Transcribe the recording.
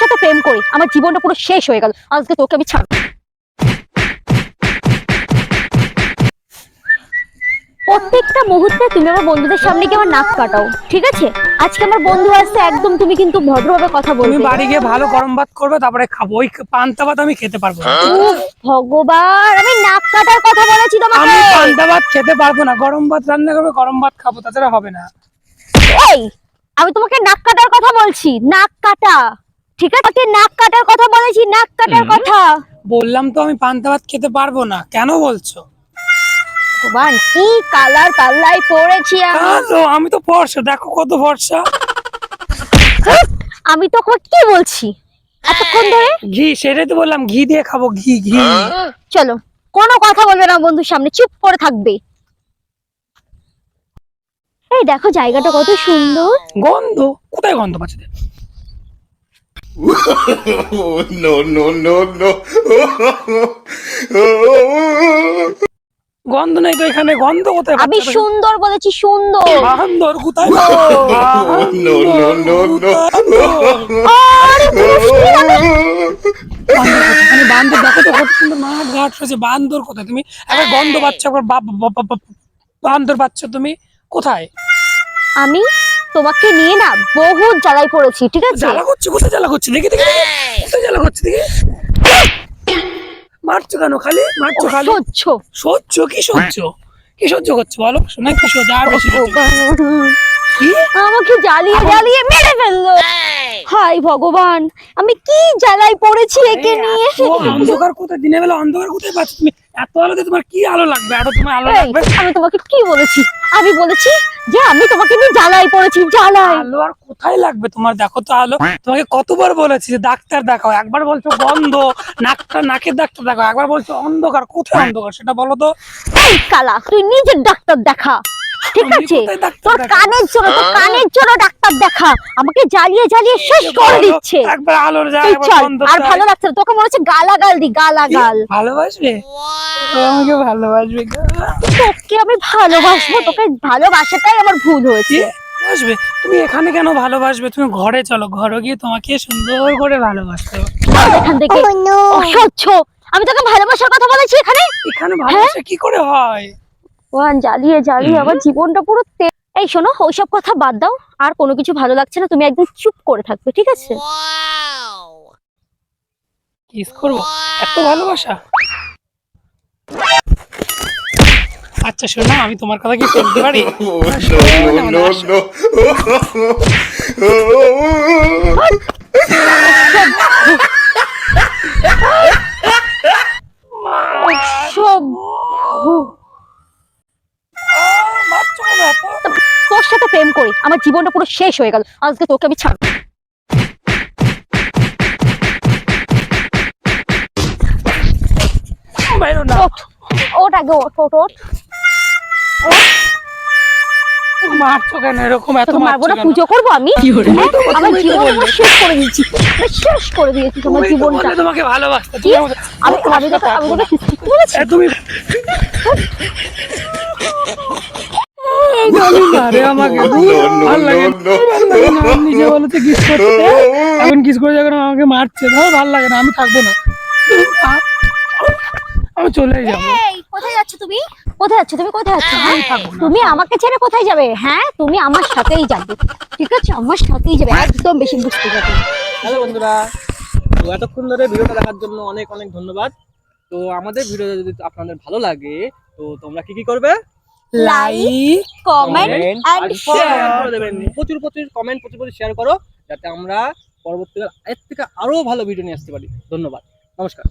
সাথে প্রেম করে আমার জীবনটা পুরো শেষ হয়ে গেল আজকে তোকে আমি ছাড় প্রত্যেকটা মুহূর্তে তুমি আমার বন্ধুদের সামনে গিয়ে আমার নাক কাটাও ঠিক আছে? আজকে আমার বন্ধু আসছে একদম তুমি কিন্তু ভদ্রভাবে কথা তুমি বলবে বাড়ি গিয়ে ভালো গরম ভাত করবে তারপরে খাব। ওই পান্তা ভাত আমি খেতে পারব ভগবান আমি নাক কাটার কথা বলেছি তোমাকে। আমি পান্তা ভাত খেতে পারব না গরম ভাত রান্না করবে গরম ভাত খাব তাছাড়া হবে না। এই আমি তোমাকে নাক কাটার কথা বলছি নাক কাটা। ঠিক আছে নাক কাটার কথা বলেছি নাক কাটার কথা। বললাম তো আমি পান্তা ভাত খেতে পারব না কেন বলছো? ভগবান কি কালার কাল্লাই পড়েছি আমি। আমি তো ফর্সা দেখো কত ফর্সা। আমি তোকে কি বলছি? এতক্ষণ ধরে? ঘি সেটাই তো বললাম ঘি দিয়ে খাব ঘি ঘি। চলো কোনো কথা বলবে না বন্ধুর সামনে চুপ করে থাকবে। এই দেখো জায়গাটা কত সুন্দর। গন্ধ কোথায় গন্ধ পাচ্ছে? No, no, no, no. গন্ধ নেই তো এখানে গন্ধ কোথায় আমি? সুন্দর বলেছি সুন্দর। বাহান্দর কোথায় no, no, no, no. আরে এখানে বান্দর দেখো তো কত সুন্দর মাঠ ঘাট রয়েছে। বান্দর কোথায়? তুমি একবার গন্ধ পাচ্ছ একবার বান্দর পাচ্ছ তুমি। কোথায়? আমি? তোমাকে নিয়ে না বহুত জ্বালাই করেছি ঠিক আছে? জ্বালা করছি কোথায় জ্বালা করছি? দেখি দেখি। কোথায় জ্বালা করছি দেখি। মারছো কেন খালি? মারছো খালি? সহ্য। সহ্য? কি সহ্য? কি সহ্য করছ বলো? শোনা কি সহ্য আর বেশি আমাকে জ্বালিয়ে জ্বালিয়ে মেরে ফেলল। হাই ভগবান আমি কি জ্বালাই পড়েছি একে নিয়ে? অন্ধকার কোথায়? দিনের বেলা অন্ধকার কোথায় পাচ্ছ তুমি? এত আলোতে তোমার কি আলো লাগবে? আরও তোমার আলো লাগবে? আমি তোমাকে কি বলেছি? আমি বলেছি যে আমি তোমাকে নিয়ে জ্বালাই পড়েছি জ্বালাই আলো আর কোথায় লাগবে তোমার? দেখো তো আলো। তোমাকে কতবার বলেছি যে ডাক্তার দেখাও। একবার বলছো বন্ধ নাকটা নাকের ডাক্তার দেখাও। একবার বলছো অন্ধকার। কোথায় অন্ধকার? সেটা বলো তো। এই কালা তুই নিজের ডাক্তার দেখা। ঠিক আছে। তোর কানের জন্য তোর কানের জন্য ডাক্তার দেখা। আমাকে জ্বালিয়ে জ্বালিয়ে শেষ করে দিচ্ছে। একবার আলোর যায় তুই একবার বন্ধ আর ভালো লাগছে তোকে মনে হচ্ছে গালাগাল দি গালাগাল। ভালোবাসবে? ও আমাকে ভালোবাসবে তোকে আমি ভালোবাসবো তোকে ভালোবাসাটাই আমার ভুল হয়েছে? ভালোবাসবে? তুমি এখানে কেন ভালোবাসবে? তুমি ঘরে চলো ঘরে গিয়ে তোমাকে সুন্দর করে ভালোবাসতে হবে। এখান থেকে। অসহ্য। আমি তোকে ভালোবাসার কথা বলেছি এখানে? এখানে ভালোবাসা কি করে হয়? ওয়ান জ্বালিয়ে জ্বালিয়ে আমার জীবনটা পুরো এই শোনো ওইসব কথা বাদ দাও আর কোনো কিছু ভালো লাগছে না তুমি একদম চুপ করে থাকবে ঠিক আছে কিস করব এত ভালোবাসা আচ্ছা শোনো আমি তোমার কথা কি বলতে পারি Oh, no, no, no, no. সব মারছো কেন এত? তোর সাথে প্রেম করে। আমার জীবনটা পুরো শেষ হয়ে গেল। আজকে তোকে আমি ছাড় বাইরো না। ওঠ ওঠ আগে ওঠ ওঠ ওঠ। মারছো কেন? এরকম এত মারবো না পুজো করব আমি? হ্যাঁ? আমার শেষ করে দিয়েছি। শেষ করে দিয়েছি তোমার জীবনটা। তোমাকে ভালোবাসতে। কি? তুমি আমি তোকে তোকে তুমি জানি না রে আমাকে No, no, লাগে no, না। ভালো লাগে না, আমি নিজে বলেছে কিস করতে। এখন কিস করে যখন আমাকে মারছে। ধর ভালো লাগে না আমি থাকব না। আমি চলে যাব। কোথায় যাচ্ছ তুমি? কোথায় যাচ্ছ? তুমি কোথায় যাচ্ছ। তুমি আমাকে ছেড়ে কোথায় যাবে? হ্যাঁ তুমি আমার সাথেই যাবে। ঠিক আছে? আমার সাথেই যাবে। একদম বেশি বুঝতে যাবে হ্যালো বন্ধুরা তো এতক্ষণ ধরে ভিডিওটা দেখার জন্য অনেক অনেক ধন্যবাদ। তো আমাদের ভিডিও যদি আপনাদের ভালো লাগে তো তোমরা কি কি করবে? লাইক কমেন্ট এন্ড শেয়ার করে দেবেন। প্রচুর প্রচুর কমেন্ট প্রচুর প্রচুর শেয়ার করো যাতে আমরা পরবর্তীকালে এর থেকে আরও ভালো ভিডিও নিয়ে আসতে পারি। ধন্যবাদ। নমস্কার।